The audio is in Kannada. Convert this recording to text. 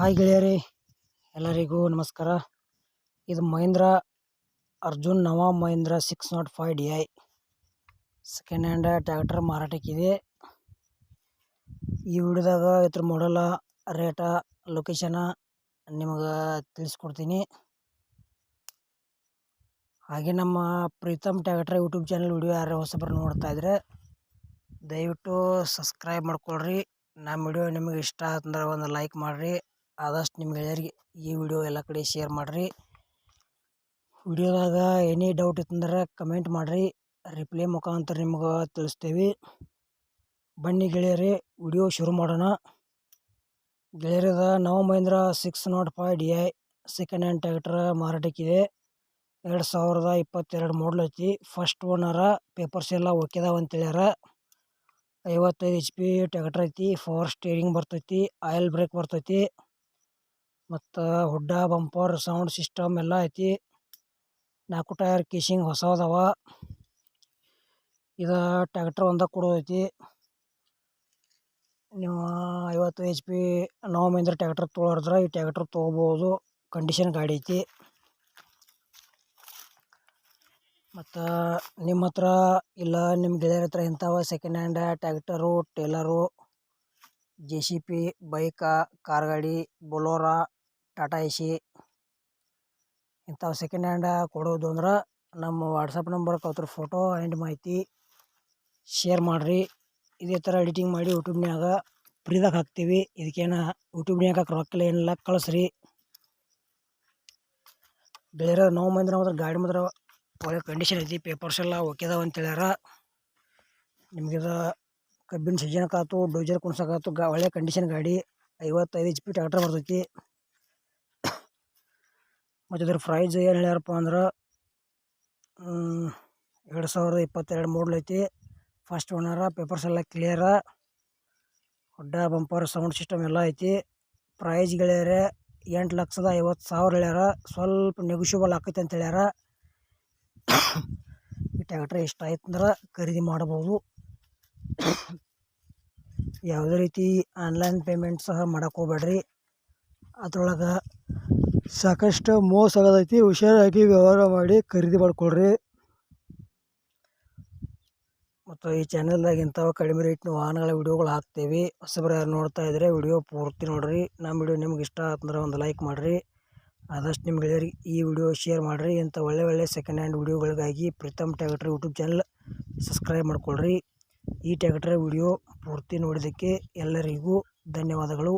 ಹಾಯ್ ಗೆಳೆಯರೇ, ಎಲ್ಲರಿಗೂ ನಮಸ್ಕಾರ. ಇದು ಮಹೀಂದ್ರ ಅರ್ಜುನ್ ನವ Mahindra six naught five D I. Second hand tractor ಮಾರಾಟಕ್ಕಿದೆ ಈ ವಿಡಿಯೋದಾಗ ಇದ್ರ ಮಾಡಲ ರೇಟ ಲೊಕೇಶನ ನಿಮಗೆ ತಿಳಿಸ್ಕೊಡ್ತೀನಿ. ಹಾಗೆ ನಮ್ಮ Pritam tractor YouTube channel video ಯಾರು ಹೊಸಬ್ರು ನೋಡ್ತಾ ಇದ್ರೆ ದಯವಿಟ್ಟು ಸಬ್ಸ್ಕ್ರೈಬ್ ಮಾಡ್ಕೊಳ್ರಿ. ನಮ್ಮ ವಿಡಿಯೋ ನಿಮಗೆ ಇಷ್ಟ ಆತಂದ್ರೆ ಒಂದು ಲೈಕ್ ಮಾಡಿರಿ. ಆದಷ್ಟು ನಿಮ್ಮ ಗೆಳೆಯರಿಗೆ ಈ ವಿಡಿಯೋ ಎಲ್ಲ ಕಡೆ ಶೇರ್ ಮಾಡಿರಿ. ವಿಡಿಯೋದಾಗ ಎನಿ ಡೌಟ್ ಇತ್ತಂದ್ರೆ ಕಮೆಂಟ್ ಮಾಡಿರಿ. ರಿಪ್ಲೈ ಮುಖಾಂತರ ನಿಮ್ಗೆ ತಿಳಿಸ್ತೇವೆ. ಬನ್ನಿ ಗೆಳೆಯರೇ, ವಿಡಿಯೋ ಶುರು ಮಾಡೋಣ. ಗೆಳೆಯರದ ನವ Mahindra six naught five D I second hand tractor ಮಾರಾಟಕ್ಕಿದೆ. ಎರಡು ಸಾವಿರದ ಇಪ್ಪತ್ತೆರಡು ಮಾಡಲ್ ಐತಿ. ಫಸ್ಟ್ ಓನರ ಪೇಪರ್ಸ್ ಎಲ್ಲ ಓಕೆದಾವ ಅಂತೇಳ್ಯಾರ ಐವತ್ತೈದು ಎಚ್ ಪಿ ಟ್ಯಾಕ್ಟ್ರ್ ಐತಿ. ಫೋರ್ ಸ್ಟೇರಿಂಗ್ ಬರ್ತೈತಿ. ಆಯಿಲ್ ಬ್ರೇಕ್ ಬರ್ತೈತಿ. ಮತ್ತು ಹುಡ್ಡ, ಬಂಪರ್, ಸೌಂಡ್ ಸಿಸ್ಟಮ್ ಎಲ್ಲ ಐತಿ. ನಾಲ್ಕು ಟೈರ್ ಕೇಸಿಂಗ್ ಹೊಸ ಅದಾವ. ಇದು ಟ್ರ್ಯಾಕ್ಟರ್ ಒಂದ ಕೊಡೋದೈತಿ ನೀವು ಐವತ್ತು ಎಚ್ ಪಿ ನಾವು ಮಹಿಂದ್ರ ಟ್ಯಾಕ್ಟ್ರ್ ಈ ಟ್ಯಾಕ್ಟ್ರ್ ತೊಗೋಬೋದು. ಕಂಡೀಷನ್ ಗಾಡಿ ಐತಿ. ಮತ್ತು ನಿಮ್ಮ ಹತ್ರ ಇಲ್ಲ ನಿಮ್ಮ ಗೆಳೆಯರ ಹತ್ರ ಇಂಥವ second hand tractor, trailer J C P bike, car ಗಾಡಿ, ಬೊಲೋರ ಟಾಟಾ ಎ ಸಿ ಇಂಥವು ಸೆಕೆಂಡ್ ಹ್ಯಾಂಡ ಕೊಡೋದು ಅಂದ್ರೆ ನಮ್ಮ ವಾಟ್ಸಪ್ ನಂಬರ್ಗೆ ಅವ್ರ ಫೋಟೋ ಆ್ಯಂಡ್ ಮಾಹಿತಿ ಶೇರ್ ಮಾಡಿರಿ. ಇದೇ ಥರ ಎಡಿಟಿಂಗ್ ಮಾಡಿ ಯೂಟ್ಯೂಬ್ನ್ಯಾಗ ಫ್ರೀದಾಗ ಹಾಕ್ತೀವಿ. ಇದಕ್ಕೇನು ಯೂಟ್ಯೂಬ್ನ್ಯಾಗ ರೊಕ್ಕ ಏನಿಲ್ಲ, ಕಳಿಸ್ರಿ. ಬೇರೆ ನೋವು ಮಂದಿ ಗಾಡಿ ಮಾತ್ರ ಒಳ್ಳೆ ಕಂಡೀಷನ್ ಐತಿ ಪೇಪರ್ಸ್ ಎಲ್ಲ ಓಕೆದಾವ ಅಂತೇಳ್ಯಾರ ಇದು ಕಬ್ಬಿನ ಸೀಜನ್ಕಾತು ಡೋಜರ್ ಕುಣ್ಸಕ್ಕಾತು ಗಾ ಒಳ್ಳೆ ಕಂಡೀಷನ್ ಗಾಡಿ, ಐವತ್ತೈದು ಎಚ್ ಪಿ ಟ್ಯಾಕ್ಟರ್ ಬರ್ತೈತಿ. ಮತ್ತು ಇದ್ರ ಪ್ರೈಸ್ ಏನು ಹೇಳ್ಯಾರಪ್ಪ ಅಂದ್ರೆ ಎರಡು ಸಾವಿರದ ಇಪ್ಪತ್ತೆರಡು ಮೂಡ್ಲ್ ಐತಿ. ಫಸ್ಟ್ ಓನರ ಪೇಪರ್ಸ್ ಎಲ್ಲ ಕ್ಲಿಯರ ಹೊಡ್ಡ ಬಂಪರ್ ಸೌಂಡ್ ಸಿಸ್ಟಮ್ ಎಲ್ಲ ಐತಿ. ಪ್ರೈಸ್ ಗೆಳೆಯರ ಎಂಟು ಲಕ್ಷದ ಐವತ್ತು ಸಾವಿರ ಹೇಳ್ಯಾರ. ಸ್ವಲ್ಪ ನೆಗೋಷಿಯಬಲ್ ಆಕೈತಿ ಅಂತ ಹೇಳ್ಯಾರ. ಈ ಟ್ಯಾಕ್ಟ್ರ್ ಇಷ್ಟ ಆಯ್ತು ಅಂದ್ರೆ ಖರೀದಿ ಮಾಡ್ಬೋದು. ಯಾವುದೇ ರೀತಿ ಆನ್ಲೈನ್ ಪೇಮೆಂಟ್ ಸಹ ಮಾಡಕ್ಕೆ ಹೋಗ್ಬೇಡ್ರಿ. ಅದ್ರೊಳಗೆ ಸಾಕಷ್ಟು ಮೋಸ ಆಗೋದೈತಿ, ಹುಷಾರಾಗಿ ವ್ಯವಹಾರ ಮಾಡಿ ಖರೀದಿ ಮಾಡಿಕೊಳ್ರಿ. ಮತ್ತು ಈ ಚಾನಲ್ದಾಗ ಇಂಥವು ಕಡಿಮೆ ರೇಟ್ನ ವಾಹನಗಳ ವಿಡಿಯೋಗಳು ಹಾಕ್ತೇವೆ. ಹೊಸಬ್ರು ಯಾರು ನೋಡ್ತಾ ಇದ್ದರೆ ವಿಡಿಯೋ ಪೂರ್ತಿ ನೋಡಿರಿ. ನಮ್ಮ ವಿಡಿಯೋ ನಿಮ್ಗೆ ಇಷ್ಟ ಆತಂದ್ರೆ ಒಂದು ಲೈಕ್ ಮಾಡಿರಿ. ಆದಷ್ಟು ನಿಮ್ಗೆ ಎಲ್ಲರಿಗೆ ಈ ವಿಡಿಯೋ ಶೇರ್ ಮಾಡಿರಿ. ಇಂಥ ಒಳ್ಳೆ ಒಳ್ಳೆ ಸೆಕೆಂಡ್ ಹ್ಯಾಂಡ್ ವಿಡಿಯೋಗಳಿಗಾಗಿ ಪ್ರೀತಮ್ ಟ್ಯಾಕ್ಟ್ರಿ ಯೂಟ್ಯೂಬ್ ಚಾನಲ್ ಸಬ್ಸ್ಕ್ರೈಬ್ ಮಾಡಿಕೊಳ್ರಿ. ಈ ಟ್ಯಾಕ್ಟ್ರಿ ವಿಡಿಯೋ ಪೂರ್ತಿ ನೋಡಿದ್ದಕ್ಕೆ ಎಲ್ಲರಿಗೂ ಧನ್ಯವಾದಗಳು.